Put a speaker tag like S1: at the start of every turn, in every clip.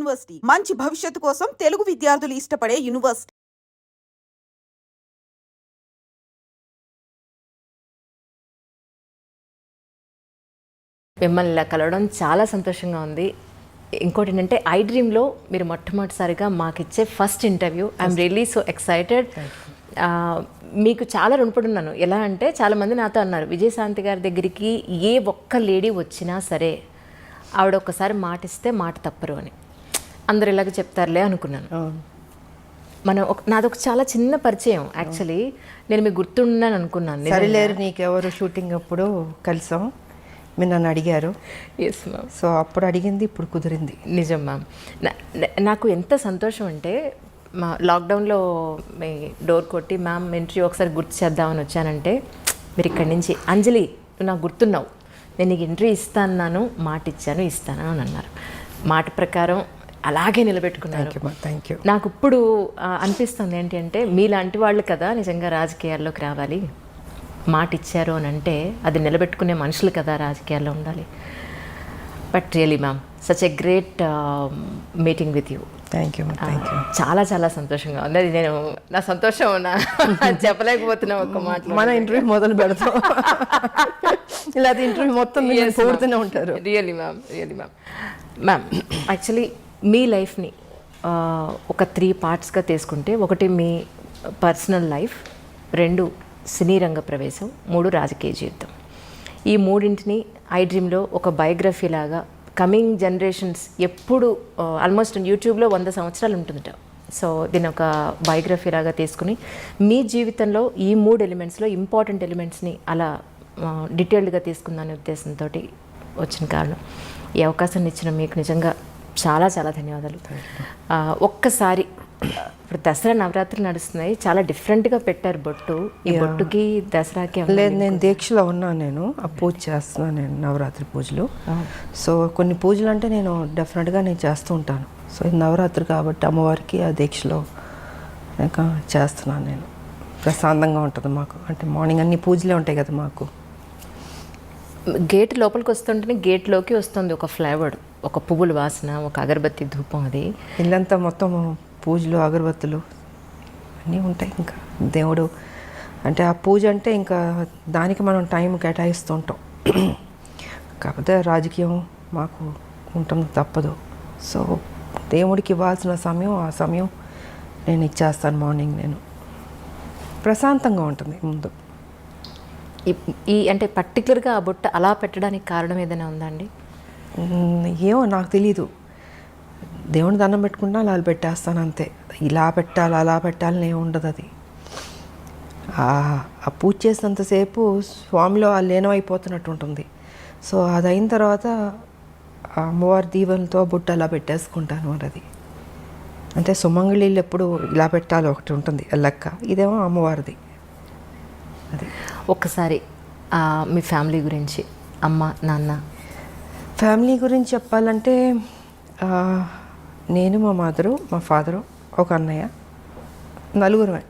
S1: University. మంచి భవిష్యత్తు కోసం తెలుగు విద్యార్థులు ఇష్టపడే యూనివర్సిటీ.
S2: మిమ్మల్ని ఇలా కలవడం చాలా సంతోషంగా ఉంది. ఇంకోటి ఏంటంటే ఐ డ్రీమ్లో మీరు మొట్టమొదటిసారిగా మాకు ఇచ్చే first interview. I am really so excited. మీకు చాలా రుణపడి ఉన్నాను ఎలా అంటే చాలామంది నాతో అన్నారు విజయశాంతి గారి దగ్గరికి ఏ ఒక్క లేడీ వచ్చినా సరే ఆవిడ ఒక్కసారి మాట ఇస్తే మాట తప్పరు అని. అందరు ఇలాగ చెప్తారులే అనుకున్నాను. మనం ఒక నాది ఒక చాలా చిన్న పరిచయం యాక్చువల్లీ. నేను మీకు గుర్తున్నాను అనుకున్నాను నిజంగా.
S3: సరిలేరు నీకెవరు షూటింగ్ అప్పుడు కలిసాం. మీరు నన్ను అడిగారు.
S2: ఎస్ మ్యామ్
S3: సో అప్పుడు అడిగింది ఇప్పుడు కుదిరింది.
S2: నిజం మ్యామ్ నాకు ఎంత సంతోషం అంటే మా లాక్డౌన్లో మీ డోర్ కొట్టి మ్యామ్ ఇంటర్వ్యూ ఒకసారి గుర్తు చేద్దామని వచ్చానంటే మీరు ఇక్కడి నుంచి అంజలి నువ్వు నాకు గుర్తున్నావు. నేను నీకు ఇంటర్వ్యూ ఇస్తాను మాట ఇచ్చాను ఇస్తాను అని అన్నారు. మాట ప్రకారం అలాగే నిలబెట్టుకున్నారు.
S3: థ్యాంక్ యూ
S2: నాకు ఇప్పుడు అనిపిస్తుంది ఏంటి అంటే మీలాంటి వాళ్ళు కదా నిజంగా రాజకీయాల్లోకి రావాలి. మాట ఇచ్చారు అని అంటే అది నిలబెట్టుకునే మనుషులు కదా రాజకీయాల్లో ఉండాలి. But really ma'am such a great meeting with you
S3: thank you thank you
S2: చాలా చాలా సంతోషంగా ఉంది. అది నేను నా సంతోషం నా చెప్పలేకపోతున్నా ఒక్క మాట.
S3: మన ఇంటర్వ్యూ మొదలు పెడతాం. ఇలా ఇంటర్వ్యూ మొత్తం ఉంటారు.
S2: Really ma'am really ma'am ma'am actually మీ లైఫ్ని ఒక త్రీ పార్ట్స్గా తీసుకుంటే ఒకటి మీ పర్సనల్ లైఫ్ రెండు సినీ రంగ ప్రవేశం మూడు రాజకీయ జీవితం. ఈ మూడింటిని ఐ డ్రీమ్లో ఒక బయోగ్రఫీ లాగా కమింగ్ జనరేషన్స్ ఎప్పుడు ఆల్మోస్ట్ యూట్యూబ్లో వంద సంవత్సరాలు ఉంటుందట. సో దీని ఒక బయోగ్రఫీ లాగా తీసుకుని మీ జీవితంలో ఈ మూడు ఎలిమెంట్స్లో ఇంపార్టెంట్ ఎలిమెంట్స్ని అలా డీటెయిల్డ్గా తీసుకుందనే ఉద్దేశంతో వచ్చిన కారణం. ఈ అవకాశాన్ని ఇచ్చిన మీకు నిజంగా చాలా చాలా ధన్యవాదాలు. ఒక్కసారి ఇప్పుడు దసరా నవరాత్రులు నడుస్తున్నాయి. చాలా డిఫరెంట్గా పెట్టారు బొట్టు. ఈ బొట్టుకి దసరాకి
S3: లేదు నేను దీక్షలో ఉన్నాను నేను. ఆ పూజ చేస్తున్నాను నేను నవరాత్రి పూజలు. సో కొన్ని పూజలు అంటే నేను డెఫినెట్గా నేను చేస్తూ ఉంటాను. సో ఇది నవరాత్రి కాబట్టి అమ్మవారికి ఆ దీక్షలో ఇంకా చేస్తున్నాను నేను. ప్రశాంతంగా ఉంటుంది మాకు. అంటే మార్నింగ్ అన్ని పూజలే ఉంటాయి కదా మాకు.
S2: గేట్ లోపలికి వస్తుంటేనే గేట్లోకి వస్తుంది ఒక ఫ్లేవర్ ఒక పువ్వుల వాసన ఒక అగరబత్తి ధూపం అది.
S3: ఇల్లంతా మొత్తం పూజలు అగరబత్తులు అన్నీ ఉంటాయి ఇంకా. దేవుడు అంటే ఆ పూజ అంటే ఇంకా దానికి మనం టైం కేటాయిస్తూ ఉంటాం కాకపోతే రాజకీయం మాకు ఉంటుంది తప్పదు. సో దేవుడికి ఇవ్వాల్సిన సమయం ఆ సమయం నేను ఇచ్చేస్తాను మార్నింగ్ నేను. ప్రశాంతంగా ఉంటుంది ముందు.
S2: ఈ- అంటే పర్టికులర్గా ఆ బుట్ట అలా పెట్టడానికి కారణం ఏదైనా ఉందా అండి?
S3: మ్, ఏమో నాకు తెలీదు. దేవుని దండం పెట్టుకుంటా అలా పెట్టేస్తాను అంతే. ఇలా పెట్టాలి అలా పెట్టాలని ఏమి ఉండదు అది. ఆ- పూజ చేసినంతసేపు స్వామిలో ఆ లీనమైపోతున్నట్టు ఉంటుంది. సో అది అయిన తర్వాత ఆ అమ్మవారి దీవెనతో బుట్ట అలా పెట్టేసుకుంటాను మరి అది. అంటే సుమంగళీళ్ళు ఎప్పుడు ఇలా పెట్టాలి ఒకటి ఉంటుంది లెక్క. ఇదేమో అమ్మవారిది.
S2: ఒక్కసారి మీ ఫ్యామిలీ గురించి అమ్మ నాన్న
S3: ఫ్యామిలీ గురించి చెప్పాలంటే నేను మా మదరు మా ఫాదరు ఒక అన్నయ్య నలుగురమే.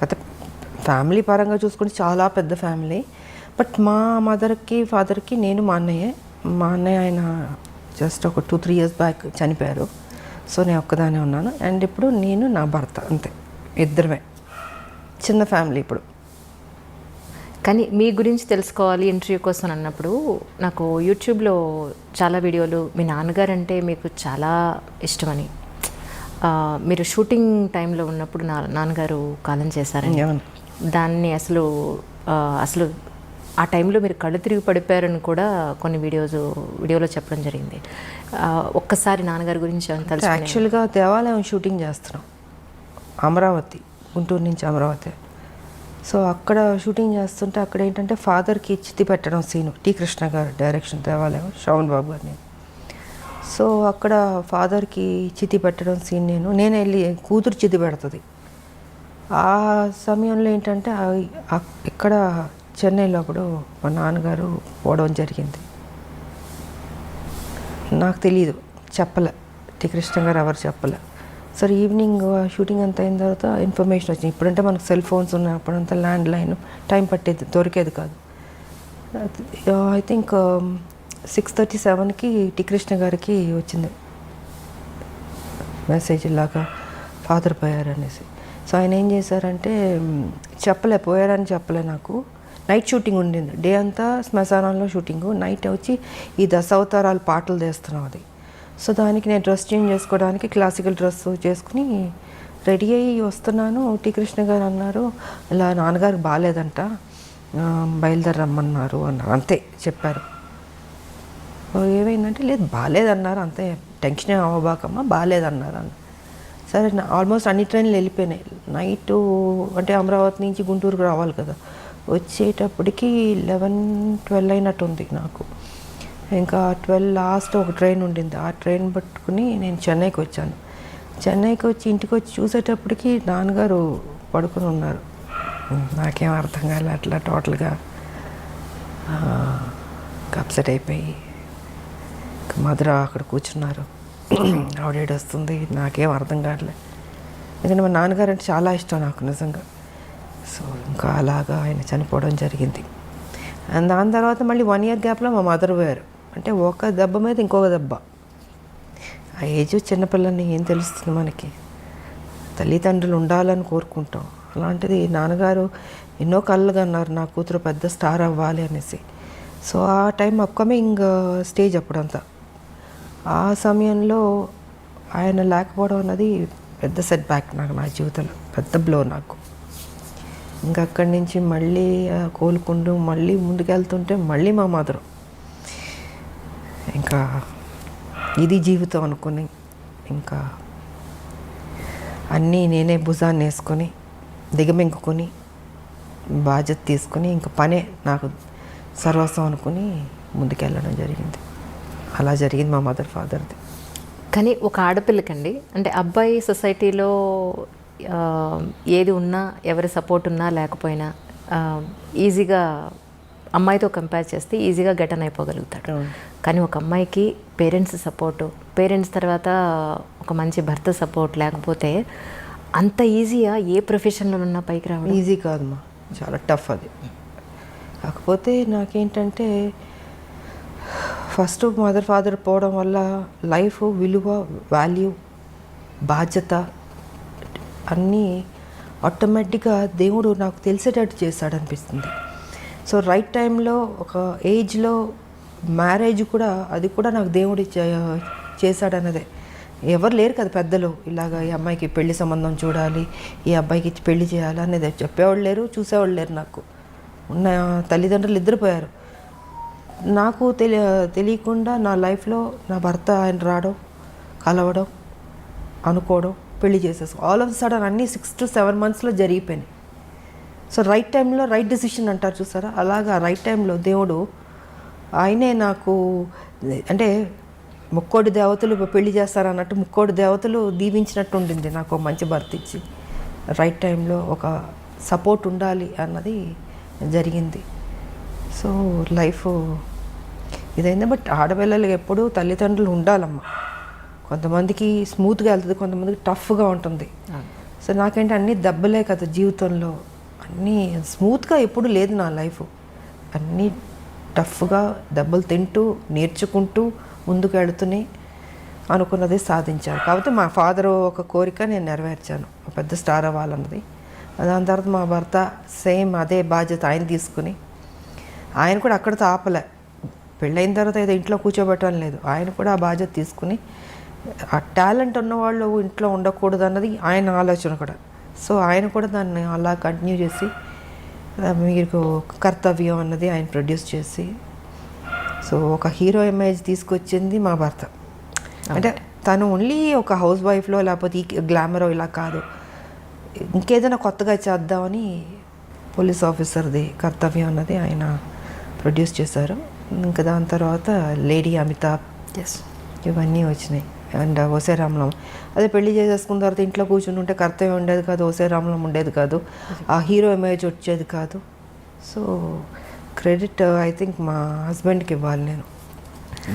S3: గత ఫ్యామిలీ పరంగా చూసుకుంటే చాలా పెద్ద ఫ్యామిలీ. బట్ మా మదర్కి ఫాదర్కి నేను మా అన్నయ్య. మా అన్నయ్య ఆయన జస్ట్ ఒక టూ త్రీ ఇయర్స్ బ్యాక్ చనిపోయారు. సో నేను ఒక్కదానే ఉన్నాను. అండ్ ఇప్పుడు నేను నా భర్త అంతే. ఇద్దరమే. చిన్న ఫ్యామిలీ ఇప్పుడు.
S2: కానీ మీ గురించి తెలుసుకోవాలి ఇంటర్వ్యూ కోసం అన్నప్పుడు నాకు యూట్యూబ్లో చాలా వీడియోలు మీ నాన్నగారు అంటే మీకు చాలా ఇష్టమని. మీరు షూటింగ్ టైంలో ఉన్నప్పుడు నా నాన్నగారు కాలం చేశారని. దాన్ని అసలు అసలు ఆ టైంలో మీరు కళ్ళు తిరిగి పడిపోయారని కూడా కొన్ని వీడియోస్ వీడియోలో చెప్పడం జరిగింది. ఒక్కసారి నాన్నగారి గురించి
S3: యాక్చువల్గా దేవాలయం షూటింగ్ చేస్తున్నాం. అమరావతి గుంటూరు నుంచి అమరావతి. సో అక్కడ షూటింగ్ చేస్తుంటే అక్కడ ఏంటంటే ఫాదర్కి చితి పెట్టడం సీను టి కృష్ణ గారు డైరెక్షన్ దేవాలయం శ్రవణ్ బాబు గారిని. సో అక్కడ ఫాదర్కి చితి పెట్టడం సీన్ నేను నేనే వెళ్ళి కూతురు చితి పెడుతుంది. ఆ సమయంలో ఏంటంటే ఇక్కడ చెన్నైలో అప్పుడు మా నాన్నగారు పోవడం జరిగింది. నాకు తెలియదు చెప్పలే. టి కృష్ణ గారు ఎవరు చెప్పలే. సరే ఈవినింగ్ షూటింగ్ అంతా అయిన తర్వాత ఇన్ఫర్మేషన్ వచ్చింది. ఇప్పుడంటే మనకు సెల్ ఫోన్స్ ఉన్నాయి అప్పుడంతా ల్యాండ్ లైన్ టైం పట్టేది దొరికేది కాదు. ఐ థింక్ సిక్స్ థర్టీ సెవెన్కి టి కృష్ణ గారికి వచ్చింది. మెసేజ్ ఇలాగా ఫాదర్ పోయారనేసి. సో ఆయన ఏం చేశారంటే చెప్పలే పోయారని చెప్పలే నాకు. నైట్ షూటింగ్ ఉండింది. డే అంతా శ్మశానంలో షూటింగ్ నైట్ వచ్చి ఈ దశావతారాలు పాటలు తీస్తున్నాం అది. సో దానికి నేను డ్రెస్ చేంజ్ చేసుకోవడానికి క్లాసికల్ డ్రెస్ చేసుకుని రెడీ అయ్యి వస్తున్నాను. టీ కృష్ణ గారు అన్నారు ఇలా నాన్నగారికి బాగాలేదంట బయలుదేరి రమ్మన్నారు అన్నారు అంతే చెప్పారు. ఏమైందంటే లేదు బాగాలేదన్నారు అంతే టెన్షన్ అవ్వబాకమ్మా బాగాలేదన్నారు అన్న. సరే నా ఆల్మోస్ట్ అన్ని ట్రైన్లు వెళ్ళిపోయినాయి. నైట్ అంటే అమరావతి నుంచి గుంటూరుకు రావాలి కదా. వచ్చేటప్పటికి లెవెన్ ట్వెల్వ్ అయినట్టుంది నాకు. ఇంకా ట్వెల్వ్ లాస్ట్ ఒక ట్రైన్ ఉండింది. ఆ ట్రైన్ పట్టుకుని నేను చెన్నైకి వచ్చాను. చెన్నైకి వచ్చి ఇంటికి వచ్చి చూసేటప్పటికి నాన్నగారు పడుకుని ఉన్నారు. నాకేం అర్థం కాలే అట్లా టోటల్గా. అప్సెట్ అయిపోయి మధుర అక్కడ కూర్చున్నారు. ఆవిడ వస్తుంది. నాకేం అర్థం కావట్లే ఎందుకంటే మా నాన్నగారు అంటే చాలా ఇష్టం నాకు నిజంగా. సో ఇంకా అలాగా ఆయన చనిపోవడం జరిగింది. అండ్ దాని తర్వాత మళ్ళీ వన్ ఇయర్ గ్యాప్లో మా మదర్ పోయారు. అంటే ఒక దెబ్బ మీద ఇంకొక దెబ్బ. ఆ ఏజ్ చిన్నపిల్లని ఏం తెలుస్తుంది మనకి? తల్లిదండ్రులు ఉండాలని కోరుకుంటాం. అలాంటిది నాన్నగారు ఎన్నో కళ్ళుగా అన్నారు నా కూతురు పెద్ద స్టార్ అవ్వాలి అనేసి. సో ఆ టైం అప్కమింగ్ స్టేజ్ అప్పుడంతా. ఆ సమయంలో ఆయన లేకపోవడం అన్నది పెద్ద సెట్ బ్యాక్ నాకు నా జీవితంలో. పెద్ద బ్లో నాకు. ఇంకా అక్కడి నుంచి మళ్ళీ కోలుకుంటూ మళ్ళీ ముందుకెళ్తుంటే మళ్ళీ మా మధురం ఇంకా ఇది జీవితం అనుకుని ఇంకా అన్నీ నేనే భుజాన్ని వేసుకొని దిగమింగుకొని బాధ్యత తీసుకొని ఇంకా పనే నాకు సర్వస్వం అనుకుని ముందుకెళ్ళడం జరిగింది. అలా జరిగింది మా మదర్ ఫాదర్ది.
S2: కానీ ఒక ఆడపిల్లకండి. అంటే అబ్బాయి సొసైటీలో ఏది ఉన్నా ఎవరి సపోర్ట్ ఉన్నా లేకపోయినా ఈజీగా అమ్మాయితో కంపేర్ చేస్తే ఈజీగా గెటన్ అయిపోగలుగుతాడు. కానీ ఒక అమ్మాయికి పేరెంట్స్ సపోర్టు పేరెంట్స్ తర్వాత ఒక మంచి భర్త సపోర్ట్ లేకపోతే అంత ఈజీగా ఏ ప్రొఫెషన్లో ఉన్నా పైకి రావడం?
S3: ఈజీ కాదమ్మా. చాలా టఫ్ అది. కాకపోతే నాకేంటంటే ఫస్ట్ మదర్ ఫాదర్ పోవడం వల్ల లైఫ్ విలువ వాల్యూ బాధ్యత అన్నీ ఆటోమేటిక్గా దేవుడు నాకు తెలిసేటట్టు చేశాడు అనిపిస్తుంది సో రైట్ టైంలో ఒక ఏజ్లో మ్యారేజ్ కూడా అది కూడా నాకు దేవుడి చే- చేశాడన్నదే. ఎవరు లేరు కదా పెద్దలు. ఇలాగ ఈ అమ్మాయికి పెళ్ళి సంబంధం చూడాలి ఈ అబ్బాయికి పెళ్ళి చేయాలి అనేది చెప్పేవాళ్ళు లేరు చూసేవాళ్ళు లేరు నాకు. ఉన్న తల్లిదండ్రులు ఇద్దరు పోయారు. నాకు తెలియ తెలియకుండా నా లైఫ్లో నా భర్త ఆయన రావడం కలవడం అనుకోవడం పెళ్ళి చేసేసుకో ఆల్ ఆఫ్ సడన్ అన్నీ సిక్స్ టు సెవెన్ మంత్స్లో జరిగిపోయినాయి. సో రైట్ టైంలో రైట్ డెసిషన్ అంటారు చూసారా? అలాగా రైట్ టైంలో దేవుడు ఆయనే నాకు అంటే ముక్కోడి దేవతలు పెళ్ళి చేస్తారు అన్నట్టు ముక్కోడి దేవతలు దీవించినట్టు ఉండింది నాకు మంచి భర్త ఇచ్చి. రైట్ టైంలో ఒక సపోర్ట్ ఉండాలి అన్నది జరిగింది. సో లైఫ్ ఇదైంది. బట్ ఆడపిల్లలకి ఎప్పుడూ తల్లిదండ్రులు ఉండాలమ్మా. కొంతమందికి స్మూత్గా వెళ్తుంది కొంతమందికి టఫ్గా ఉంటుంది. సో నాకేంటి అన్నీ దెబ్బలే కదా జీవితంలో. అన్నీ స్మూత్గా ఎప్పుడు లేదు నా లైఫ్. అన్నీ టఫ్గా దెబ్బలు తింటూ నేర్చుకుంటూ ముందుకు వెళుతూనే అనుకున్నది సాధించాను. కాకపోతే మా ఫాదర్ ఒక కోరిక నేను నెరవేర్చాను. పెద్ద స్టార్ అవ్వాలన్నది. దాని తర్వాత మా భర్త సేమ్ అదే బాధ్యత ఆయన తీసుకుని ఆయన కూడా అక్కడితో ఆపలే. పెళ్ళైన తర్వాత ఏదో ఇంట్లో కూర్చోబెట్టడం లేదు. ఆయన కూడా ఆ బాధ్యత తీసుకుని ఆ టాలెంట్ ఉన్నవాళ్ళు ఇంట్లో ఉండకూడదు అన్నది ఆయన ఆలోచన కూడా. సో ఆయన కూడా దాన్ని అలా కంటిన్యూ చేసి మీకు కర్తవ్యం అన్నది ఆయన ప్రొడ్యూస్ చేసి సో ఒక హీరో ఇమేజ్ తీసుకొచ్చింది మా భర్త. అంటే తను ఓన్లీ ఒక హౌస్ వైఫ్లో లేకపోతే ఈ గ్లామరో ఇలా కాదు. ఇంకేదైనా కొత్తగా చేద్దామని పోలీస్ ఆఫీసర్ది కర్తవ్యం అన్నది ఆయన ప్రొడ్యూస్ చేశారు. ఇంకా దాని తర్వాత లేడీ అమితాబ్
S2: ఎస్
S3: ఇవన్నీ వచ్చినాయి. అండ్ ఓసే రామలం అదే పెళ్ళి చేసేసుకున్న తర్వాత ఇంట్లో కూర్చుని ఉంటే కర్తవ్యం ఉండేది కాదు ఓసే రామలం ఉండేది కాదు. ఆ హీరో ఇమేజ్ వచ్చేది కాదు. సో క్రెడిట్ ఐ థింక్ మా హస్బెండ్కి ఇవ్వాలి నేను.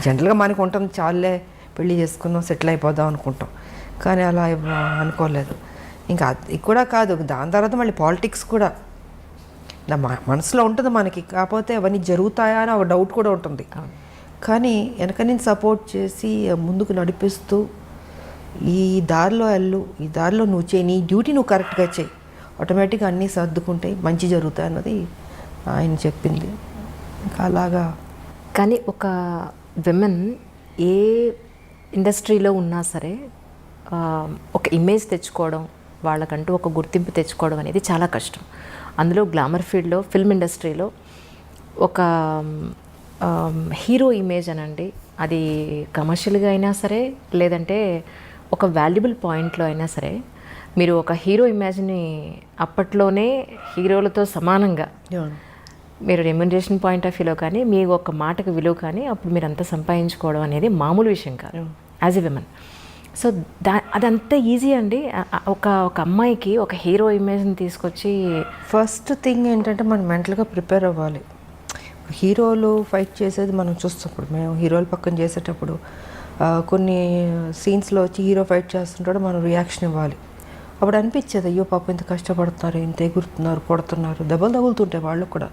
S3: జనరల్గా మనకు ఉంటుంది చాలే పెళ్ళి చేసుకుందాం సెటిల్ అయిపోదాం అనుకుంటాం. కానీ అలా అనుకోలేదు. ఇంకా అది కూడా కాదు దాని తర్వాత మళ్ళీ పాలిటిక్స్ కూడా. నా మనసులో ఉంటుంది మనకి కాకపోతే అవన్నీ జరుగుతాయా అని ఒక డౌట్ కూడా ఉంటుంది. కానీ వెనక నుంచి సపోర్ట్ చేసి ముందుకు నడిపిస్తూ ఈ దారిలో వెళ్ళు ఈ దారిలో నువ్వు చేయి నీ డ్యూటీ నువ్వు కరెక్ట్గా చేయి. ఆటోమేటిక్గా అన్నీ సర్దుకుంటాయి మంచి జరుగుతాయి అన్నది ఆయన చెప్పింది. ఇంకా అలాగా.
S2: కానీ ఒక విమెన్ ఏ ఇండస్ట్రీలో ఉన్నా సరే ఒక ఇమేజ్ తెచ్చుకోవడం వాళ్ళకంటూ ఒక గుర్తింపు తెచ్చుకోవడం అనేది చాలా కష్టం. అందులో గ్లామర్ ఫీల్డ్లో ఫిల్మ్ ఇండస్ట్రీలో ఒక హీరో ఇమేజ్ అనండి. అది కమర్షియల్గా అయినా సరే లేదంటే ఒక వాల్యుబుల్ పాయింట్లో అయినా సరే మీరు ఒక హీరో ఇమేజ్ని అప్పట్లోనే హీరోలతో సమానంగా మీరు రెమ్యునరేషన్ పాయింట్ ఆఫ్ వ్యూలో కానీ మీ ఒక మాటకు విలువ కానీ అప్పుడు మీరు అంతా సంపాదించుకోవడం అనేది మామూలు విషయం కాదు. As a women. సో దా అదంతా ఈజీ అండి. ఒక ఒక అమ్మాయికి ఒక హీరో ఇమేజ్ని తీసుకొచ్చి
S3: ఫస్ట్ థింగ్ ఏంటంటే మనం మెంటల్గా ప్రిపేర్ అవ్వాలి. హీరోలు ఫైట్ చేసేది మనం చూస్తున్నప్పుడు మేము హీరోల పక్కన చేసేటప్పుడు కొన్ని సీన్స్లో వచ్చి హీరో ఫైట్ చేస్తుంటాడు మనం రియాక్షన్ ఇవ్వాలి. అప్పుడు అనిపించేది అయ్యో పాప ఇంత కష్టపడుతున్నారు ఇంత ఎగురుతున్నారు కొడుతున్నారు దెబ్బలు తగులుతుంటాయి వాళ్ళు కూడా.